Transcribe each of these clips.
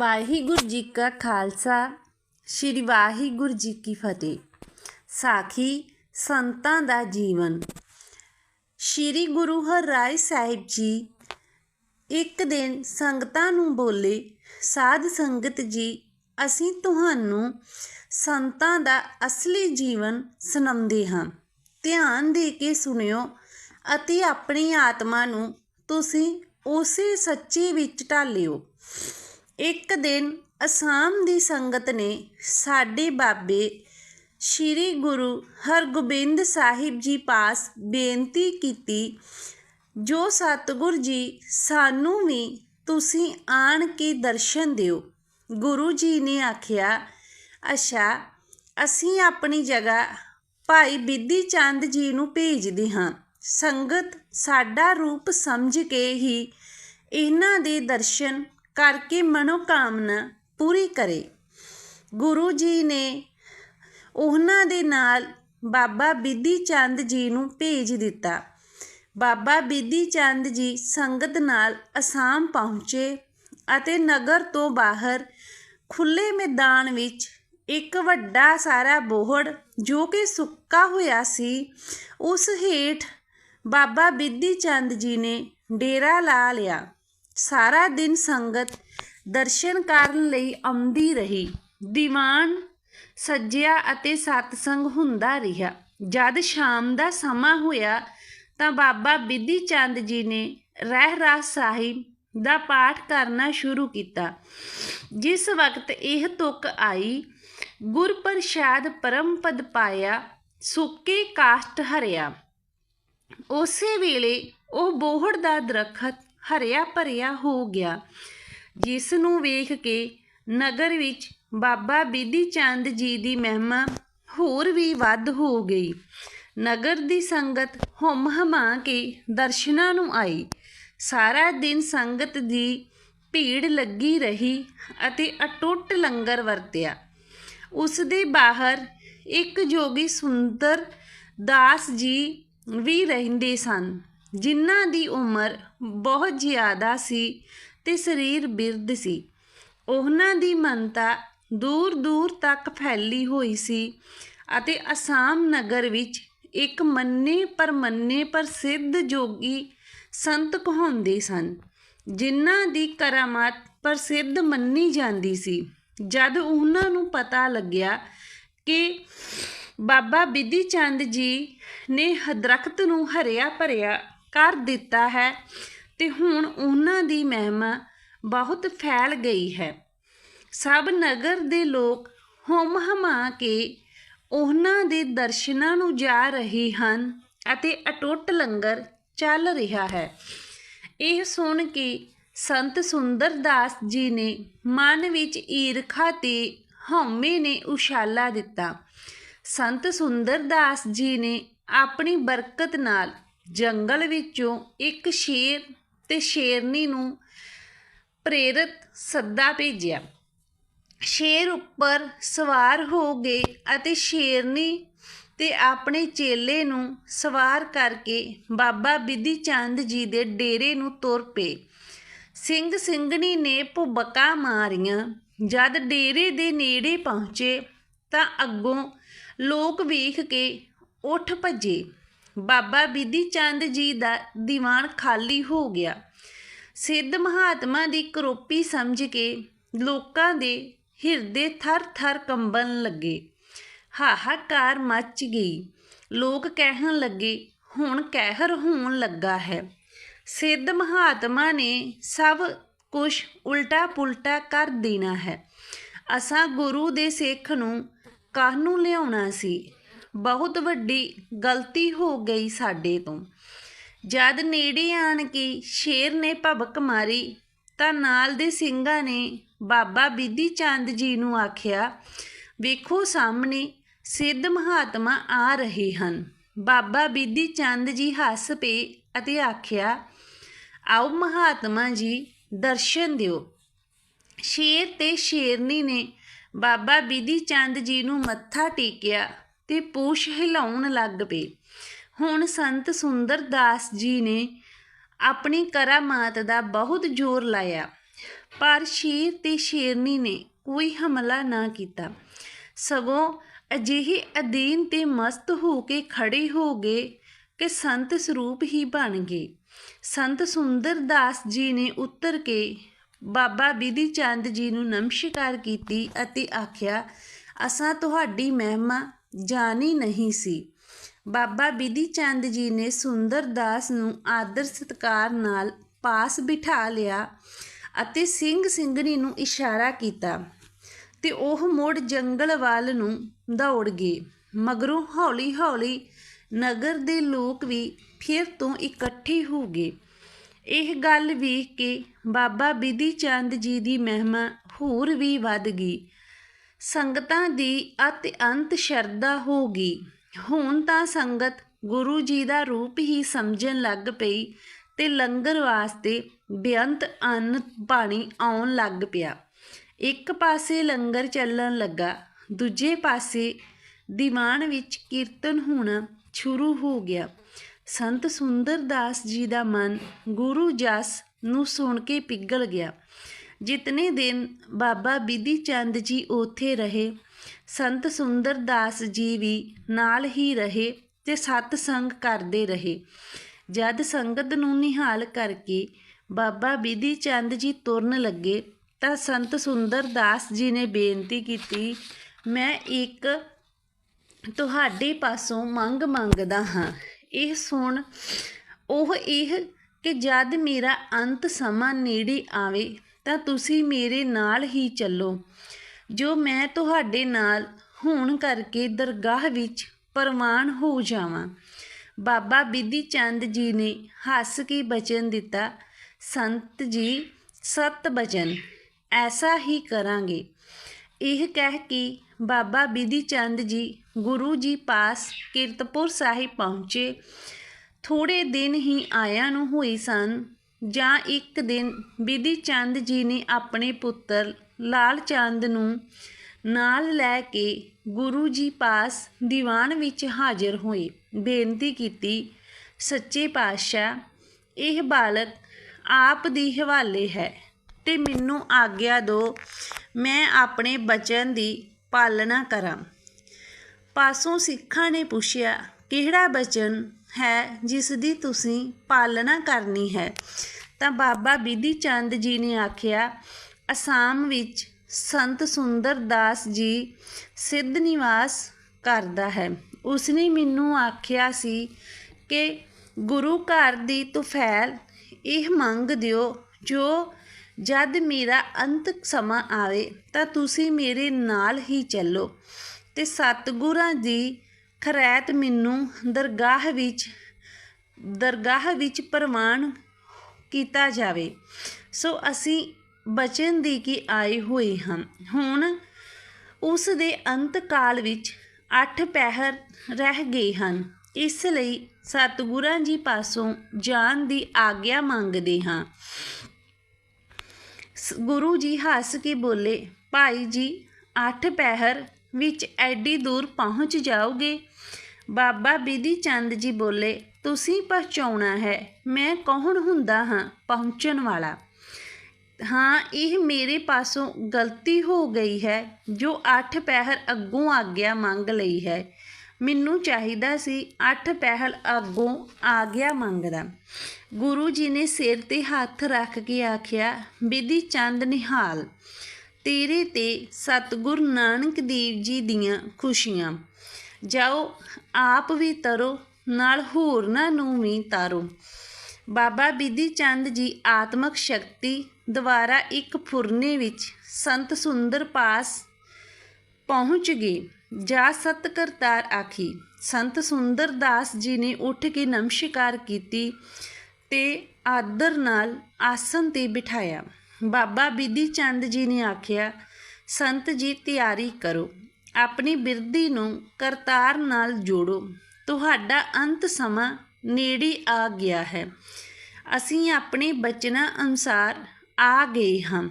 ਵਾਹਿਗੁਰੂ ਜੀ ਕਾ ਖਾਲਸਾ, ਸ੍ਰੀ ਵਾਹਿਗੁਰੂ ਜੀ ਕੀ ਫਤਿਹ। ਸਾਖੀ, ਸੰਤਾਂ ਦਾ ਜੀਵਨ। ਸ੍ਰੀ ਗੁਰੂ ਹਰਿਰਾਏ ਸਾਹਿਬ ਜੀ ਇੱਕ ਦਿਨ ਸੰਗਤਾਂ ਨੂੰ ਬੋਲੇ, ਸਾਧ ਸੰਗਤ ਜੀ, ਅਸੀਂ ਤੁਹਾਨੂੰ ਸੰਤਾਂ ਦਾ ਅਸਲੀ ਜੀਵਨ ਸੁਣਾਉਂਦੇ ਹਾਂ। ਧਿਆਨ ਦੇ ਕੇ ਸੁਣਿਓ ਅਤੇ ਆਪਣੀ ਆਤਮਾ ਨੂੰ ਤੁਸੀਂ ਉਸੇ ਸੱਚੇ ਵਿੱਚ ਢਾਲਿਓ। ਇੱਕ ਦਿਨ ਅਸਾਮ ਦੀ ਸੰਗਤ ਨੇ ਸਾਡੇ ਬਾਬੇ ਸ੍ਰੀ ਗੁਰੂ ਹਰਗੋਬਿੰਦ ਸਾਹਿਬ ਜੀ ਪਾਸ ਬੇਨਤੀ ਕੀਤੀ, ਜੋ ਸਤਿਗੁਰ ਜੀ, ਸਾਨੂੰ ਵੀ ਤੁਸੀਂ ਆਣ ਕੇ ਦਰਸ਼ਨ ਦਿਓ। ਗੁਰੂ ਜੀ ਨੇ ਆਖਿਆ, ਅੱਛਾ, ਅਸੀਂ ਆਪਣੀ ਜਗ੍ਹਾ ਭਾਈ ਬਿੱਧੀ ਚੰਦ ਜੀ ਨੂੰ ਭੇਜਦੇ ਹਾਂ। ਸੰਗਤ ਸਾਡਾ ਰੂਪ ਸਮਝ ਕੇ ਹੀ ਇਹਨਾਂ ਦੇ ਦਰਸ਼ਨ ਕਰਕੇ ਮਨੋਕਾਮਨਾ ਪੂਰੀ ਕਰੇ। ਗੁਰੂ ਜੀ ਨੇ ਉਹਨਾਂ ਦੇ ਨਾਲ ਬਾਬਾ ਬਿੱਧੀ ਚੰਦ ਜੀ ਨੂੰ ਭੇਜ ਦਿੱਤਾ। ਬਾਬਾ ਬਿੱਧੀ ਚੰਦ ਜੀ ਸੰਗਤ ਨਾਲ ਅਸਾਮ ਪਹੁੰਚੇ ਅਤੇ ਨਗਰ ਤੋਂ ਬਾਹਰ ਖੁੱਲੇ ਮੈਦਾਨ ਵਿੱਚ ਇੱਕ ਵੱਡਾ ਸਾਰਾ ਬੋਹੜ ਜੋ ਕਿ ਸੁੱਕਾ ਹੋਇਆ ਸੀ, ਉਸ ਹੇਠ ਬਾਬਾ ਬਿੱਧੀ ਚੰਦ ਜੀ ਨੇ ਡੇਰਾ ਲਾ ਲਿਆ। ਸਾਰਾ ਦਿਨ ਸੰਗਤ ਦਰਸ਼ਨ ਕਰਨ ਲਈ ਆਉਂਦੀ ਰਹੀ। ਦੀਵਾਨ ਸੱਜਿਆ ਅਤੇ ਸਤਸੰਗ ਹੁੰਦਾ ਰਿਹਾ। ਜਦ ਸ਼ਾਮ ਦਾ ਸਮਾਂ ਹੋਇਆ ਤਾਂ ਬਾਬਾ ਬਿੱਧੀ ਚੰਦ ਜੀ ਨੇ ਰਹਿ ਰਹਿਰਾਸ ਸਾਹਿਬ ਦਾ ਪਾਠ ਕਰਨਾ ਸ਼ੁਰੂ ਕੀਤਾ। ਜਿਸ ਵਕਤ ਇਹ ਤੁਕ ਆਈ ਗੁਰ ਪ੍ਰਸਾਦ ਪਰਮ ਪਦ ਪਾਇਆ, ਸੁੱਕੇ ਕਾਸ਼ਟ ਹਰਿਆ। ਉਸੇ ਵੇਲੇ ਉਹ ਬੋਹੜ ਦਾ ਦਰਖਤ ਹਰਿਆ ਭਰਿਆ ਹੋ ਗਿਆ। ਜਿਸ ਨੂੰ ਵੇਖ ਕੇ ਨਗਰ ਵਿੱਚ ਬਾਬਾ ਬਿੱਧੀ ਚੰਦ ਜੀ ਦੀ ਮਹਿਮਾ ਹੋਰ ਵੀ ਵੱਧ ਹੋ ਗਈ। ਨਗਰ ਦੀ ਸੰਗਤ ਹੁਮ ਹਮਾ ਕੇ ਦਰਸ਼ਨਾਂ ਨੂੰ ਆਈ। ਸਾਰਾ ਦਿਨ ਸੰਗਤ ਦੀ ਭੀੜ ਲੱਗੀ ਰਹੀ ਅਤੇ ਅਟੁੱਟ ਲੰਗਰ ਵਰਤਿਆ। ਉਸ ਦੇ ਬਾਹਰ ਇੱਕ ਜੋਗੀ ਸੁੰਦਰ ਦਾਸ ਜੀ ਵੀ ਰਹਿੰਦੇ ਸਨ। ਜਿਨ੍ਹਾਂ ਦੀ ਉਮਰ ਬਹੁਤ ਜ਼ਿਆਦਾ ਸੀ ਤੇ ਸਰੀਰ ਬਿਰਧ ਸੀ। ਉਹਨਾਂ ਦੀ ਮੰਨਤਾ ਦੂਰ ਦੂਰ ਤੱਕ ਫੈਲੀ ਹੋਈ ਸੀ ਅਤੇ ਅਸਾਮ ਨਗਰ ਵਿੱਚ ਇੱਕ ਮੰਨੇ ਪਰਮੰਨੇ ਪ੍ਰਸਿੱਧ ਜੋਗੀ ਸੰਤ ਕਹਾਉਂਦੇ ਸਨ, ਜਿਨ੍ਹਾਂ ਦੀ ਕਰਾਮਾਤ ਪ੍ਰਸਿੱਧ ਮੰਨੀ ਜਾਂਦੀ ਸੀ। ਜਦ ਉਹਨਾਂ ਨੂੰ ਪਤਾ ਲੱਗਿਆ ਕਿ ਬਾਬਾ ਬਿੱਧੀ ਚੰਦ ਜੀ ਨੇ ਦਰਖਤ ਨੂੰ ਹਰਿਆ ਭਰਿਆ ਕਰ ਦਿੱਤਾ ਹੈ ਤੇ ਹੁਣ ਉਹਨਾਂ ਦੀ ਮਹਿਮਾ ਬਹੁਤ ਫੈਲ ਗਈ ਹੈ। ਸਭ ਨਗਰ ਦੇ ਲੋਕ ਹੁਮ ਹਮਾ ਕੇ ਉਹਨਾਂ ਦੇ ਦਰਸ਼ਨਾਂ ਨੂੰ ਜਾ ਰਹੇ ਹਨ ਅਤੇ ਅਟੁੱਟ ਲੰਗਰ ਚੱਲ ਰਿਹਾ ਹੈ। ਇਹ ਸੁਣ ਕੇ ਸੰਤ ਸੁੰਦਰਦਾਸ ਜੀ ਨੇ ਮਨ ਵਿੱਚ ਈਰਖਾ ਤੇ ਹਉਮੈ ਨੇ ਉਛਾਲਾ ਦਿੱਤਾ। ਸੰਤ ਸੁੰਦਰਦਾਸ ਜੀ ਨੇ ਆਪਣੀ ਬਰਕਤ ਨਾਲ ਜੰਗਲ ਵਿੱਚੋਂ ਇੱਕ ਸ਼ੇਰ ਤੇ ਸ਼ੇਰਨੀ ਨੂੰ ਪ੍ਰੇਰਿਤ ਸੱਦਾ ਭੇਜਿਆ। ਸ਼ੇਰ ਉੱਪਰ ਸਵਾਰ ਹੋ ਗਏ ਅਤੇ ਸ਼ੇਰਨੀ ਤੇ ਆਪਣੇ ਚੇਲੇ ਨੂੰ ਸਵਾਰ ਕਰਕੇ ਬਾਬਾ ਬਿੱਧੀ ਚੰਦ ਜੀ ਦੇ ਡੇਰੇ ਨੂੰ ਤੁਰ ਪਏ। ਸਿੰਘ ਸਿੰਘਣੀ ਨੇ ਭੁਬਕਾ ਮਾਰੀਆਂ। ਜਦ ਡੇਰੇ ਦੇ ਨੇੜੇ ਪਹੁੰਚੇ ਤਾਂ ਅੱਗੋਂ ਲੋਕ ਵੇਖ ਕੇ ਉੱਠ ਭੱਜੇ। ਬਾਬਾ ਬਿੱਧੀ ਚੰਦ ਜੀ ਦਾ ਦੀਵਾਨ ਖਾਲੀ ਹੋ ਗਿਆ। ਸਿੱਧ ਮਹਾਤਮਾ ਦੀ ਕਰੋਪੀ ਸਮਝ ਕੇ ਲੋਕਾਂ ਦੇ ਹਿਰਦੇ ਥਰ-ਥਰ ਕੰਬਣ ਲੱਗੇ। ਹਾਹਾਕਾਰ ਮੱਚ ਗਈ। ਲੋਕ ਕਹਿਣ ਲੱਗੇ, ਹੁਣ ਕਹਿਰ ਹੋਣ ਲੱਗਾ ਹੈ। ਸਿੱਧ ਮਹਾਤਮਾ ਨੇ ਸਭ ਕੁਝ ਉਲਟਾ ਪੁਲਟਾ ਕਰ ਦੇਣਾ ਹੈ। ਅਸਾਂ ਗੁਰੂ ਦੇ ਸਿੱਖ ਨੂੰ ਕਾਹਨੂੰ ਲਿਆਉਣਾ ਸੀ? ਬਹੁਤ ਵੱਡੀ ਗਲਤੀ ਹੋ ਗਈ ਸਾਡੇ ਤੋਂ। ਜਦ ਨੇੜੇ ਆਣ ਕੇ ਸ਼ੇਰ ਨੇ ਭਬਕ ਮਾਰੀ, ਤਾਂ ਨਾਲ ਦੇ ਸਿੰਘਾਂ ਨੇ ਬਾਬਾ ਬਿੱਧੀ ਚੰਦ ਜੀ ਨੂੰ ਆਖਿਆ, ਵੇਖੋ ਸਾਹਮਣੇ ਸਿੱਧ ਮਹਾਤਮਾ ਆ ਰਹੇ ਹਨ। ਬਾਬਾ ਬਿੱਧੀ ਚੰਦ ਜੀ ਹੱਸ ਪਏ ਅਤੇ ਆਖਿਆ, ਆਓ ਮਹਾਤਮਾ ਜੀ, ਦਰਸ਼ਨ ਦਿਓ। ਸ਼ੇਰ ਤੇ ਸ਼ੇਰਨੀ ਨੇ ਬਾਬਾ ਬਿੱਧੀ ਚੰਦ ਜੀ ਨੂੰ ਮੱਥਾ ਟੇਕਿਆ। ਤੇ ਪੂਛ ਹਿਲਾਉਣ ਲੱਗ ਪਏ। ਹੁਣ ਸੰਤ ਸੁੰਦਰ ਦਾਸ ਜੀ ਨੇ ਆਪਣੀ ਕਰਾਮਾਤ ਦਾ ਬਹੁਤ ਜ਼ੋਰ ਲਾਇਆ। ਪਰ ਸ਼ੇਰ ਤੇ ਸ਼ੇਰਨੀ ਨੇ ਕੋਈ ਹਮਲਾ ਨਾ ਕੀਤਾ। ਸਗੋਂ ਅਜਿਹੇ ਅਧੀਨ ਤੇ ਮਸਤ ਹੋ ਕੇ ਖੜੇ ਹੋ ਗਏ ਕਿ ਸੰਤ ਸਰੂਪ ਹੀ ਬਣ ਗਏ। ਸੰਤ ਸੁੰਦਰ ਦਾਸ ਜੀ ਨੇ ਉੱਤਰ ਕੇ ਬਾਬਾ ਬਿਧੀ ਚੰਦ ਜੀ ਨੂੰ ਨਮਸਕਾਰ ਕੀਤੀ ਅਤੇ ਆਖਿਆ, ਅਸਾਂ ਤੁਹਾਡੀ ਮਹਿਮਾ ਜਾਣੀ ਨਹੀਂ ਸੀ। ਬਾਬਾ ਬਿਧੀ ਚੰਦ ਜੀ ਨੇ ਸੁੰਦਰ ਦਾਸ ਨੂੰ ਆਦਰ ਸਤਕਾਰ ਨਾਲ ਪਾਸ ਬਿਠਾ ਲਿਆ ਅਤੇ ਸਿੰਘ ਸਿੰਘਣੀ ਨੂੰ ਇਸ਼ਾਰਾ ਕੀਤਾ ਤੇ ਉਹ ਮੁੜ ਜੰਗਲ ਵੱਲ ਨੂੰ ਦੌੜ ਗਏ। ਮਗਰੋਂ ਹੌਲੀ ਹੌਲੀ ਨਗਰ ਦੇ ਲੋਕ ਵੀ ਫਿਰ ਤੋਂ ਇਕੱਠੇ ਹੋ ਗਏ। ਇਹ ਗੱਲ ਵੇਖ ਕੇ ਬਾਬਾ ਬਿਧੀ ਚੰਦ ਜੀ ਦੀ ਮਹਿਮਾ ਹੋਰ ਵੀ ਵੱਧ ਗਈ। ਸੰਗਤਾਂ ਦੀ ਅਤਿ ਅੰਤ ਸ਼ਰਧਾ ਹੋ ਗਈ। ਹੁਣ ਤਾਂ ਸੰਗਤ ਗੁਰੂ ਜੀ ਦਾ ਰੂਪ ਹੀ ਸਮਝਣ ਲੱਗ ਪਈ ਤੇ ਲੰਗਰ ਵਾਸਤੇ ਬੇਅੰਤ ਅੰਨ ਪਾਣੀ ਆਉਣ ਲੱਗ ਪਿਆ। ਇੱਕ ਪਾਸੇ ਲੰਗਰ ਚੱਲਣ ਲੱਗਾ, ਦੂਜੇ ਪਾਸੇ ਦੀਵਾਨ ਵਿੱਚ ਕੀਰਤਨ ਹੋਣਾ ਸ਼ੁਰੂ ਹੋ ਗਿਆ। ਸੰਤ ਸੁੰਦਰ ਦਾਸ ਜੀ ਦਾ ਮਨ ਗੁਰੂ ਜਸ ਨੂੰ ਸੁਣ ਕੇ ਪਿਘਲ ਗਿਆ। ਜਿਤਨੇ ਦਿਨ ਬਾਬਾ ਬਿਧੀ ਚੰਦ ਜੀ ਉੱਥੇ ਰਹੇ, ਸੰਤ ਸੁੰਦਰ ਦਾਸ ਜੀ ਵੀ ਨਾਲ ਹੀ ਰਹੇ ਤੇ ਸਤ ਸੰਗ ਕਰਦੇ ਰਹੇ। ਜਦ ਸੰਗਤ ਨੂੰ ਨਿਹਾਲ ਕਰਕੇ ਬਾਬਾ ਬਿਧੀ ਚੰਦ ਜੀ ਤੁਰਨ ਲੱਗੇ ਤਾਂ ਸੰਤ ਸੁੰਦਰ ਦਾਸ ਜੀ ਨੇ ਬੇਨਤੀ ਕੀਤੀ, ਮੈਂ ਇੱਕ ਤੁਹਾਡੇ ਪਾਸੋਂ ਮੰਗ ਮੰਗਦਾ ਹਾਂ। ਇਹ ਸੁਣ ਉਹ ਇਹ ਕਿ ਜਦ ਮੇਰਾ ਅੰਤ ਸਮਾਂ ਨੇੜੇ ਆਵੇ ਤਾਂ ਤੁਸੀਂ ਮੇਰੇ ਨਾਲ ਹੀ ਚੱਲੋ। ਜੋ ਮੈਂ ਤੁਹਾਡੇ ਨਾਲ ਹੋਣ ਕਰਕੇ ਦਰਗਾਹ ਵਿੱਚ ਪ੍ਰਵਾਨ ਹੋ ਜਾਵਾਂ। ਬਾਬਾ ਬਿਧੀ ਚੰਦ ਜੀ ਨੇ ਹੱਸ ਕੇ ਬਚਨ ਦਿੱਤਾ, ਸੰਤ ਜੀ, ਸਤ ਬਚਨ, ਐਸਾ ਹੀ ਕਰਾਂਗੇ। ਇਹ ਕਹਿ ਕੇ ਬਾਬਾ ਬਿਧੀ ਚੰਦ ਜੀ ਗੁਰੂ ਜੀ ਪਾਸ ਕੀਰਤਪੁਰ ਸਾਹਿਬ ਪਹੁੰਚੇ। ਥੋੜੇ ਦਿਨ ਹੀ ਆਇਆਂ ਨੂੰ ਹੋਏ ਸਨ ਜਾਂ ਇੱਕ ਦਿਨ ਬਿਧੀ ਚੰਦ ਜੀ ਨੇ ਆਪਣੇ ਪੁੱਤਰ ਲਾਲ ਚੰਦ ਨੂੰ ਨਾਲ ਲੈ ਕੇ ਗੁਰੂ ਜੀ ਪਾਸ ਦੀਵਾਨ ਵਿੱਚ ਹਾਜ਼ਰ ਹੋਏ। ਬੇਨਤੀ ਕੀਤੀ, ਸੱਚੇ ਪਾਤਸ਼ਾਹ, ਇਹ ਬਾਲਕ ਆਪ ਦੀ ਹਵਾਲੇ ਹੈ ਤੇ ਮੈਨੂੰ ਆਗਿਆ ਦਿਓ ਮੈਂ ਆਪਣੇ ਬਚਨ ਦੀ ਪਾਲਣਾ ਕਰਾਂ। ਪਾਸੋਂ ਸਿੱਖਾਂ ਨੇ ਪੁੱਛਿਆ, ਕਿਹੜਾ ਬਚਨ ਹੈ ਜਿਸ ਦੀ ਤੁਸੀਂ ਪਾਲਣਾ ਕਰਨੀ ਹੈ। ਤਾਂ ਬਾਬਾ ਬਿਧੀ ਚੰਦ ਜੀ ਨੇ ਆਖਿਆ, ਅਸਾਮ ਵਿੱਚ ਸੰਤ ਸੁੰਦਰ ਦਾਸ ਜੀ ਸਿੱਧ ਨਿਵਾਸ ਕਰਦਾ ਹੈ। ਉਸਨੇ ਮੈਨੂੰ ਆਖਿਆ ਸੀ ਕਿ ਗੁਰੂ ਘਰ ਦੀ ਤੁਫੈਲ ਇਹ ਮੰਗ ਦਿਓ, ਜੋ ਜਦ ਮੇਰਾ ਅੰਤ ਸਮਾਂ ਆਵੇ ਤਾਂ ਤੁਸੀਂ ਮੇਰੇ ਨਾਲ ਹੀ ਚੱਲੋ ਤੇ ਸਤਿਗੁਰਾਂ ਦੀ ਖਰੈਤ ਮੈਨੂੰ ਦਰਗਾਹ ਵਿੱਚ ਦਰਗਾਹ ਵਿੱਚ ਪ੍ਰਵਾਨ ਕੀਤਾ ਜਾਵੇ। ਸੋ ਅਸੀਂ ਬਚਨ ਦੀ ਕੀ ਆਏ ਹੋਏ ਹਾਂ। ਹੁਣ ਉਸ ਦੇ ਅੰਤ ਕਾਲ ਵਿੱਚ ਅੱਠ ਪਹਿਰ ਰਹਿ ਗਏ ਹਨ। ਇਸ ਲਈ ਸਤਿਗੁਰਾਂ ਜੀ ਪਾਸੋਂ ਜਾਣ ਦੀ ਆਗਿਆ ਮੰਗਦੇ ਹਾਂ। ਗੁਰੂ ਜੀ ਹੱਸ ਕੇ ਬੋਲੇ, ਭਾਈ ਜੀ, ਅੱਠ ਪਹਿਰ ਵਿੱਚ ਐਡੀ ਦੂਰ ਪਹੁੰਚ ਜਾਓਗੇ? ਬਾਬਾ ਬਿਧੀ ਚੰਦ ਜੀ ਬੋਲੇ, ਤੁਸੀਂ ਪਹੁੰਚਾਉਣਾ ਹੈ। ਮੈਂ ਕੌਣ ਹੁੰਦਾ ਹਾਂ ਪਹੁੰਚਣ ਵਾਲਾ? ਹਾਂ, ਇਹ ਮੇਰੇ ਪਾਸੋਂ ਗਲਤੀ ਹੋ ਗਈ ਹੈ, ਜੋ ਅੱਠ ਪਹਿਰ ਅੱਗੋਂ ਆਗਿਆ ਮੰਗ ਲਈ ਹੈ। ਮੈਨੂੰ ਚਾਹੀਦਾ ਸੀ ਅੱਠ ਪਹਿਲ ਅੱਗੋਂ ਆਗਿਆ ਮੰਗਦਾ। ਗੁਰੂ ਜੀ ਨੇ ਸਿਰ ਤੇ ਹੱਥ ਰੱਖ ਕੇ ਆਖਿਆ, ਬਿਧੀ ਚੰਦ ਨਿਹਾਲ ਤੇਰੇ ਤੇ ਸਤਗੁਰ ਨਾਨਕ ਦੇਵ ਜੀ ਦੀਆਂ ਖੁਸ਼ੀਆਂ। ਜਾਓ, ਆਪ ਵੀ ਤਰੋ, ਨਾਲ ਹੋਰਨਾਂ ਨੂੰ ਵੀ ਤਾਰੋ। ਬਾਬਾ ਬਿਧੀ ਚੰਦ ਜੀ ਆਤਮਕ ਸ਼ਕਤੀ ਦੁਆਰਾ ਇੱਕ ਫੁਰਨੇ ਵਿੱਚ ਸੰਤ ਸੁੰਦਰ ਪਾਸ ਪਹੁੰਚ ਗਏ। ਜਾ ਸਤ ਕਰਤਾਰ ਆਖੀ, ਸੰਤ ਸੁੰਦਰ ਦਾਸ ਜੀ ਨੇ ਉੱਠ ਕੇ ਨਮਸਕਾਰ ਕੀਤੀ ਤੇ ਆਦਰ ਨਾਲ ਆਸਨ ਤੇ ਬਿਠਾਇਆ। ਬਾਬਾ ਬਿਧੀ ਚੰਦ ਜੀ ਨੇ ਆਖਿਆ, ਸੰਤ ਜੀ, ਤਿਆਰੀ ਕਰੋ। ਆਪਣੀ ਬਿਰਦੀ ਨੂੰ ਕਰਤਾਰ ਨਾਲ ਜੋੜੋ। ਤੁਹਾਡਾ ਅੰਤ ਸਮਾਂ ਨੇੜੇ ਆ ਗਿਆ ਹੈ। ਅਸੀਂ ਆਪਣੇ ਬਚਨਾਂ ਅਨੁਸਾਰ ਆ ਗਏ ਹਾਂ।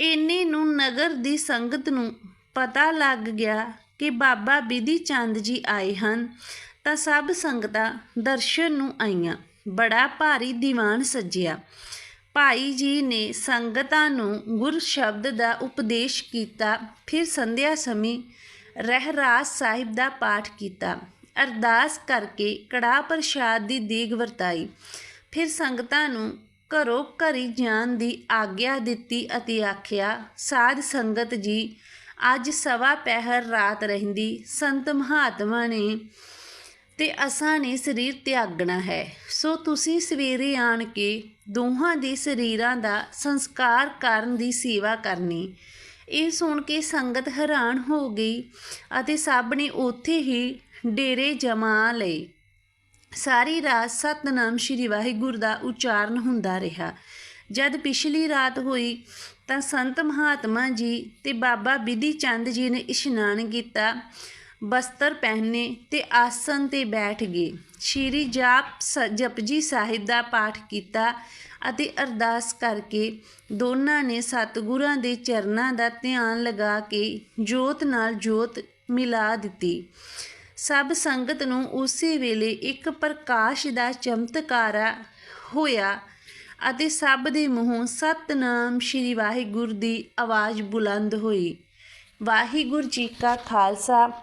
ਇੰਨੇ ਨੂੰ ਨਗਰ ਦੀ ਸੰਗਤ ਨੂੰ ਪਤਾ ਲੱਗ ਗਿਆ ਕਿ ਬਾਬਾ ਬਿਧੀ ਚੰਦ ਜੀ ਆਏ ਹਨ, ਤਾਂ ਸਭ ਸੰਗਤਾਂ ਦਰਸ਼ਨ ਨੂੰ ਆਈਆਂ। ਬੜਾ ਭਾਰੀ ਦੀਵਾਨ ਸੱਜਿਆ। ਭਾਈ ਜੀ ਨੇ ਸੰਗਤਾਂ ਨੂੰ ਗੁਰ ਸ਼ਬਦ ਦਾ ਉਪਦੇਸ਼ ਕੀਤਾ, ਫਿਰ ਸੰਧਿਆ ਸਮੇਂ ਰਹਿਰਾਸ ਸਾਹਿਬ ਦਾ ਪਾਠ ਕੀਤਾ। ਅਰਦਾਸ ਕਰਕੇ ਕੜਾਹ ਪ੍ਰਸ਼ਾਦ ਦੀ ਦੇਗ ਵਰਤਾਈ। ਫਿਰ ਸੰਗਤਾਂ ਨੂੰ ਘਰੋਂ ਘਰੀ ਜਾਣ ਦੀ ਆਗਿਆ ਦਿੱਤੀ ਅਤੇ ਆਖਿਆ, ਸਾਧ ਸੰਗਤ ਜੀ, ਅੱਜ ਸਵਾ ਪਹਿਰ ਰਾਤ ਰਹਿੰਦੀ। ਸੰਤ ਮਹਾਤਮਾ ਨੇ ਤੇ ਅਸਾਂ ਨੇ ਸਰੀਰ ਤਿਆਗਣਾ ਹੈ। ਸੋ ਤੁਸੀਂ ਸਵੇਰੇ ਆਣ ਕੇ ਦੋਹਾਂ ਦੇ ਸਰੀਰਾਂ ਦਾ ਸੰਸਕਾਰ ਕਰਨ ਦੀ ਸੇਵਾ ਕਰਨੀ। ਇਹ ਸੁਣ ਕੇ ਸੰਗਤ ਹੈਰਾਨ ਹੋ ਗਈ ਅਤੇ ਸਭ ਨੇ ਉੱਥੇ ਹੀ ਡੇਰੇ ਜਮਾ ਲਏ। ਸਾਰੀ ਰਾਤ ਸਤਨਾਮ ਸ਼੍ਰੀ ਵਾਹਿਗੁਰੂ ਦਾ ਉਚਾਰਨ ਹੁੰਦਾ ਰਿਹਾ। ਜਦ ਪਿਛਲੀ ਰਾਤ ਹੋਈ ਤਾਂ ਸੰਤ ਮਹਾਤਮਾ ਜੀ ਤੇ ਬਾਬਾ ਬਿਧੀ ਚੰਦ ਜੀ ਨੇ ਇਸ਼ਨਾਨ ਕੀਤਾ ਬਸਤਰ ਪਹਿਨੇ ਤੇ ਆਸਨ ਤੇ ਬੈਠ ਗਏ। ਸ਼੍ਰੀ ਜਾਪ ਸ- ਜਪਜੀ ਸਾਹਿਬ ਦਾ ਪਾਠ ਕੀਤਾ ਅਤੇ ਅਰਦਾਸ ਕਰਕੇ ਦੋਨਾਂ ਨੇ ਸਤਿਗੁਰਾਂ ਦੇ ਚਰਨਾਂ ਦਾ ਧਿਆਨ ਲਗਾ ਕੇ ਜੋਤ ਨਾਲ ਜੋਤ ਮਿਲਾ ਦਿੱਤੀ। ਸਭ ਸੰਗਤ ਨੂੰ ਉਸੇ ਵੇਲੇ ਇੱਕ ਪ੍ਰਕਾਸ਼ ਦਾ ਚਮਤਕਾਰਾ ਹੋਇਆ ਅਤੇ ਸਭ ਦੇ ਮੂੰਹੋਂ ਸਤਨਾਮ ਸ਼੍ਰੀ ਵਾਹਿਗੁਰੂ ਦੀ ਆਵਾਜ਼ ਬੁਲੰਦ ਹੋਈ। ਵਾਹਿਗੁਰੂ ਜੀ ਕਾ ਖਾਲਸਾ